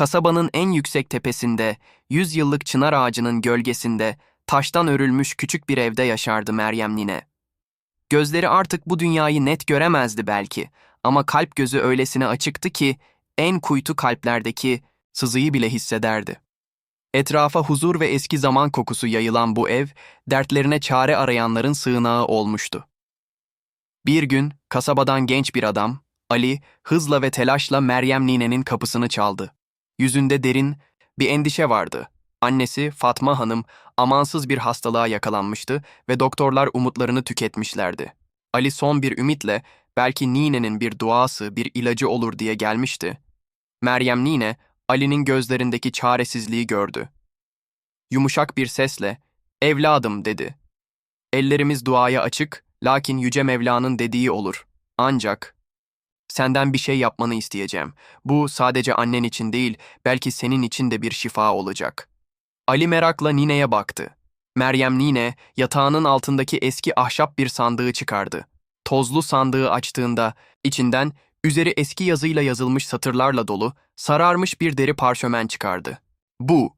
kasabanın en yüksek tepesinde, yüz yıllık çınar ağacının gölgesinde, taştan örülmüş küçük bir evde yaşardı Meryem nine. Gözleri artık bu dünyayı net göremezdi belki ama kalp gözü öylesine açıktı ki en kuytu kalplerdeki sızıyı bile hissederdi. Etrafa huzur ve eski zaman kokusu yayılan bu ev, dertlerine çare arayanların sığınağı olmuştu. Bir gün kasabadan genç bir adam, Ali, hızla ve telaşla Meryem ninenin kapısını çaldı. Yüzünde derin bir endişe vardı. Annesi Fatma Hanım amansız bir hastalığa yakalanmıştı ve doktorlar umutlarını tüketmişlerdi. Ali son bir ümitle belki ninenin bir duası, bir ilacı olur diye gelmişti. Meryem nine Ali'nin gözlerindeki çaresizliği gördü. Yumuşak bir sesle, "Evladım." dedi. Ellerimiz duaya açık, lakin Yüce Mevla'nın dediği olur. Ancak senden bir şey yapmanı isteyeceğim. Bu sadece annen için değil, belki senin için de bir şifa olacak. Ali merakla Nine'ye baktı. Meryem Nine, yatağının altındaki eski ahşap bir sandığı çıkardı. Tozlu sandığı açtığında, içinden üzeri eski yazıyla yazılmış satırlarla dolu, sararmış bir deri parşömen çıkardı. Bu,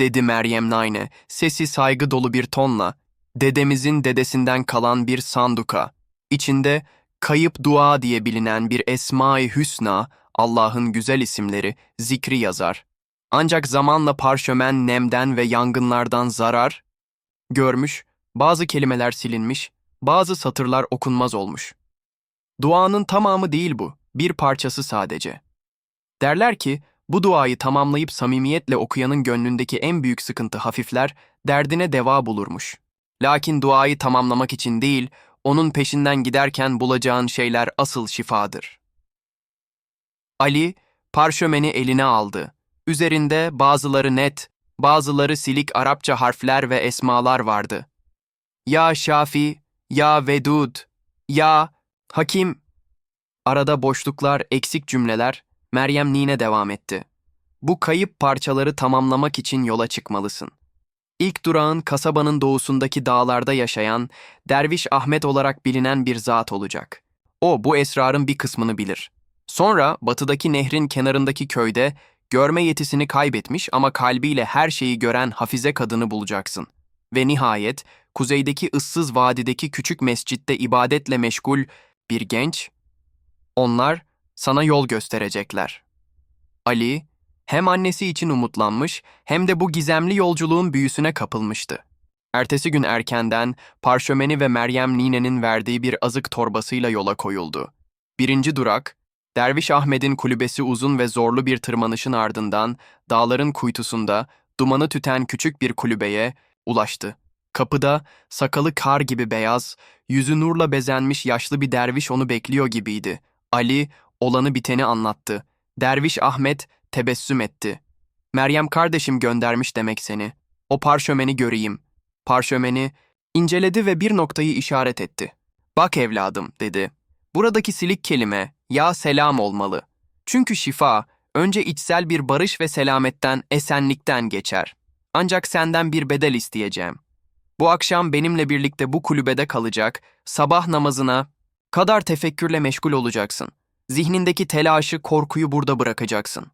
dedi Meryem Nine, sesi saygı dolu bir tonla, dedemizin dedesinden kalan bir sanduka. İçinde kayıp dua diye bilinen bir Esma-i Hüsna, Allah'ın güzel isimleri, zikri yazar. Ancak zamanla parşömen nemden ve yangınlardan zarar görmüş, bazı kelimeler silinmiş, bazı satırlar okunmaz olmuş. Duanın tamamı değil bu, bir parçası sadece. Derler ki, bu duayı tamamlayıp samimiyetle okuyanın gönlündeki en büyük sıkıntı hafifler, derdine deva bulurmuş. Lakin duayı tamamlamak için değil, onun peşinden giderken bulacağın şeyler asıl şifadır. Ali, parşömeni eline aldı. Üzerinde bazıları net, bazıları silik Arapça harfler ve esmalar vardı. Ya Şafi, Ya Vedud, Ya Hakim. Arada boşluklar, eksik cümleler, Meryem Nine devam etti. Bu kayıp parçaları tamamlamak için yola çıkmalısın. İlk durağın kasabanın doğusundaki dağlarda yaşayan, Derviş Ahmet olarak bilinen bir zat olacak. O bu esrarın bir kısmını bilir. Sonra batıdaki nehrin kenarındaki köyde görme yetisini kaybetmiş ama kalbiyle her şeyi gören hafize kadını bulacaksın. Ve nihayet kuzeydeki ıssız vadideki küçük mescitte ibadetle meşgul bir genç, onlar sana yol gösterecekler. Ali, hem annesi için umutlanmış hem de bu gizemli yolculuğun büyüsüne kapılmıştı. Ertesi gün erkenden parşömeni ve Meryem Nine'nin verdiği bir azık torbasıyla yola koyuldu. Birinci durak, Derviş Ahmet'in kulübesi uzun ve zorlu bir tırmanışın ardından dağların kuytusunda dumanı tüten küçük bir kulübeye ulaştı. Kapıda sakalı kar gibi beyaz, yüzü nurla bezenmiş yaşlı bir derviş onu bekliyor gibiydi. Ali olanı biteni anlattı. Derviş Ahmet tebessüm etti. Meryem kardeşim göndermiş demek seni. O parşömeni göreyim. Parşömeni inceledi ve bir noktayı işaret etti. Bak evladım dedi. Buradaki silik kelime ya selam olmalı. Çünkü şifa önce içsel bir barış ve selametten, esenlikten geçer. Ancak senden bir bedel isteyeceğim. Bu akşam benimle birlikte bu kulübede kalacak, sabah namazına kadar tefekkürle meşgul olacaksın. Zihnindeki telaşı, korkuyu burada bırakacaksın.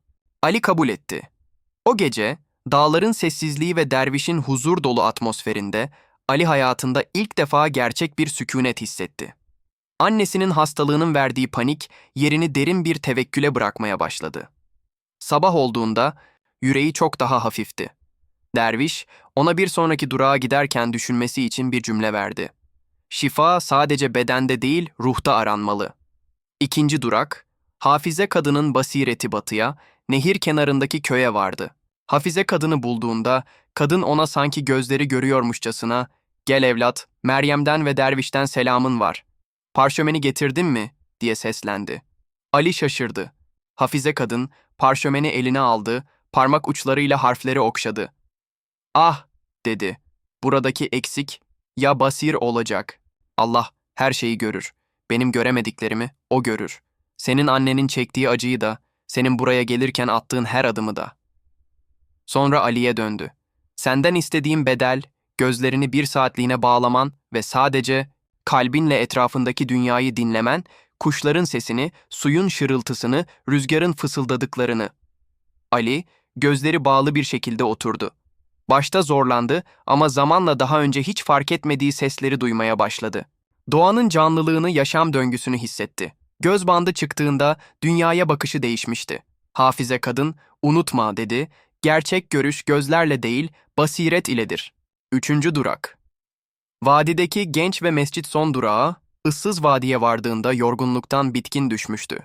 Ali kabul etti. O gece dağların sessizliği ve dervişin huzur dolu atmosferinde Ali hayatında ilk defa gerçek bir sükunet hissetti. Annesinin hastalığının verdiği panik yerini derin bir tevekküle bırakmaya başladı. Sabah olduğunda yüreği çok daha hafifti. Derviş ona bir sonraki durağa giderken düşünmesi için bir cümle verdi. Şifa sadece bedende değil ruhta aranmalı. İkinci durak, Hafize kadının basireti batıya, nehir kenarındaki köye vardı. Hafize kadını bulduğunda kadın ona sanki gözleri görüyormuşçasına "Gel evlat, Meryem'den ve dervişten selamın var. Parşömeni getirdin mi?" diye seslendi. Ali şaşırdı. Hafize kadın parşömeni eline aldı, parmak uçlarıyla harfleri okşadı. "Ah!" dedi. "Buradaki eksik ya basir olacak. Allah her şeyi görür. Benim göremediklerimi o görür. Senin annenin çektiği acıyı da, senin buraya gelirken attığın her adımı da." Sonra Ali'ye döndü. Senden istediğim bedel, gözlerini bir saatliğine bağlaman ve sadece kalbinle etrafındaki dünyayı dinlemen, kuşların sesini, suyun şırıltısını, rüzgarın fısıldadıklarını. Ali, gözleri bağlı bir şekilde oturdu. Başta zorlandı ama zamanla daha önce hiç fark etmediği sesleri duymaya başladı. Doğanın canlılığını, yaşam döngüsünü hissetti. Göz bandı çıktığında dünyaya bakışı değişmişti. Hafize kadın, unutma dedi, gerçek görüş gözlerle değil, basiret iledir. Üçüncü durak. Vadideki genç ve mescit son durağı, ıssız vadiye vardığında yorgunluktan bitkin düşmüştü.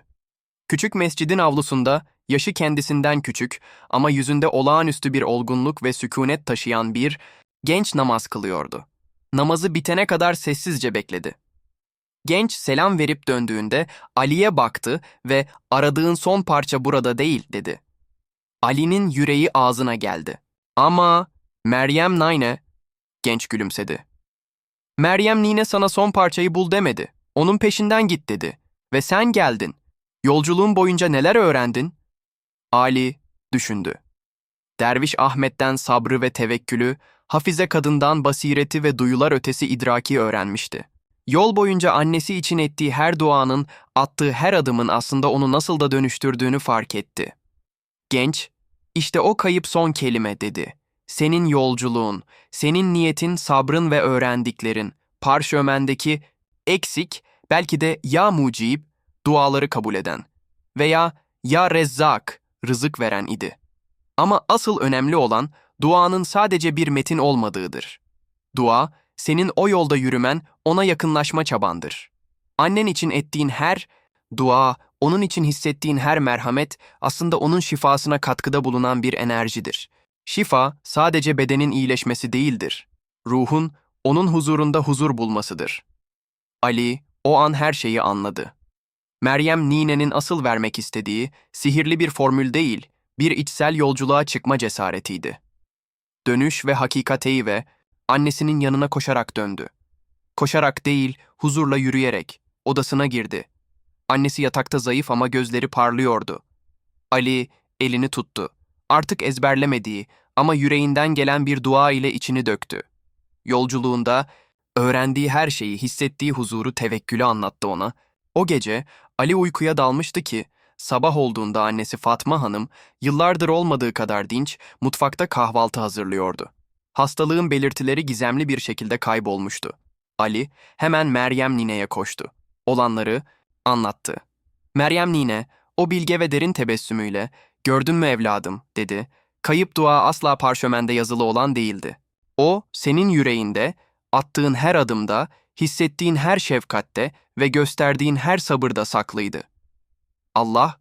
Küçük mescidin avlusunda, yaşı kendisinden küçük ama yüzünde olağanüstü bir olgunluk ve sükunet taşıyan bir genç namaz kılıyordu. Namazı bitene kadar sessizce bekledi. Genç selam verip döndüğünde Ali'ye baktı ve aradığın son parça burada değil dedi. Ali'nin yüreği ağzına geldi. Ama Meryem Nine, genç gülümsedi. Meryem Nine sana son parçayı bul demedi. Onun peşinden git dedi. Ve sen geldin. Yolculuğun boyunca neler öğrendin? Ali düşündü. Derviş Ahmet'ten sabrı ve tevekkülü, Hafize kadından basireti ve duyular ötesi idraki öğrenmişti. Yol boyunca annesi için ettiği her duanın, attığı her adımın aslında onu nasıl da dönüştürdüğünü fark etti. Genç, işte o kayıp son kelime dedi. Senin yolculuğun, senin niyetin, sabrın ve öğrendiklerin, parşömendeki eksik, belki de ya mucib, duaları kabul eden veya ya rezzak, rızık veren idi. Ama asıl önemli olan duanın sadece bir metin olmadığıdır. Dua, senin o yolda yürümen, ona yakınlaşma çabandır. Annen için ettiğin her dua, onun için hissettiğin her merhamet aslında onun şifasına katkıda bulunan bir enerjidir. Şifa sadece bedenin iyileşmesi değildir. Ruhun onun huzurunda huzur bulmasıdır. Ali o an her şeyi anladı. Meryem Nine'nin asıl vermek istediği sihirli bir formül değil, bir içsel yolculuğa çıkma cesaretiydi. Dönüş ve hakikateyi ve annesinin yanına koşarak döndü. Koşarak değil, huzurla yürüyerek odasına girdi. Annesi yatakta zayıf ama gözleri parlıyordu. Ali elini tuttu. Artık ezberlemediği ama yüreğinden gelen bir dua ile içini döktü. Yolculuğunda öğrendiği her şeyi, hissettiği huzuru, tevekkülü anlattı ona. O gece Ali uykuya dalmıştı ki sabah olduğunda annesi Fatma Hanım yıllardır olmadığı kadar dinç mutfakta kahvaltı hazırlıyordu. Hastalığın belirtileri gizemli bir şekilde kaybolmuştu. Ali hemen Meryem Nine'ye koştu. Olanları anlattı. Meryem Nine o bilge ve derin tebessümüyle "Gördün mü evladım?" dedi. Kayıp dua asla parşömende yazılı olan değildi. O senin yüreğinde, attığın her adımda, hissettiğin her şefkatte ve gösterdiğin her sabırda saklıydı. Allah,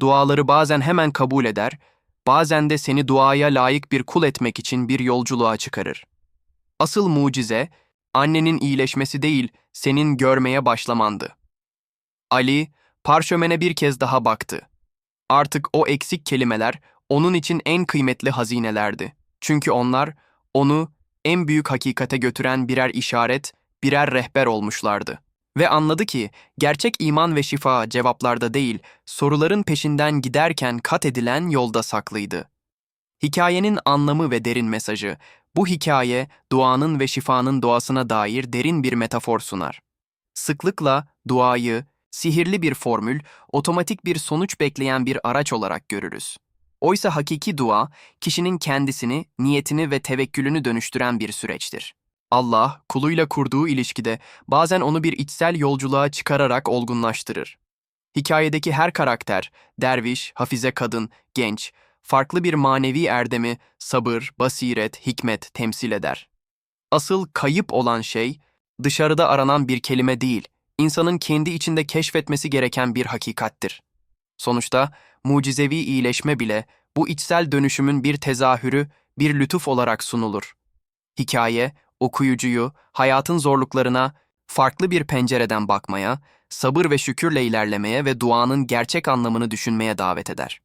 duaları bazen hemen kabul eder, bazen de seni duaya layık bir kul etmek için bir yolculuğa çıkarır. Asıl mucize, annenin iyileşmesi değil, senin görmeye başlamandı. Ali, parşömene bir kez daha baktı. Artık o eksik kelimeler onun için en kıymetli hazinelerdi. Çünkü onlar, onu en büyük hakikate götüren birer işaret, birer rehber olmuşlardı. Ve anladı ki gerçek iman ve şifa cevaplarda değil, soruların peşinden giderken kat edilen yolda saklıydı. Hikayenin anlamı ve derin mesajı, bu hikaye duanın ve şifanın doğasına dair derin bir metafor sunar. Sıklıkla duayı, sihirli bir formül, otomatik bir sonuç bekleyen bir araç olarak görürüz. Oysa hakiki dua, kişinin kendisini, niyetini ve tevekkülünü dönüştüren bir süreçtir. Allah, kuluyla kurduğu ilişkide bazen onu bir içsel yolculuğa çıkararak olgunlaştırır. Hikayedeki her karakter, derviş, hafize kadın, genç, farklı bir manevi erdemi, sabır, basiret, hikmet temsil eder. Asıl kayıp olan şey, dışarıda aranan bir kelime değil, insanın kendi içinde keşfetmesi gereken bir hakikattir. Sonuçta mucizevi iyileşme bile bu içsel dönüşümün bir tezahürü, bir lütuf olarak sunulur. Hikaye, okuyucuyu hayatın zorluklarına farklı bir pencereden bakmaya, sabır ve şükürle ilerlemeye ve duanın gerçek anlamını düşünmeye davet eder.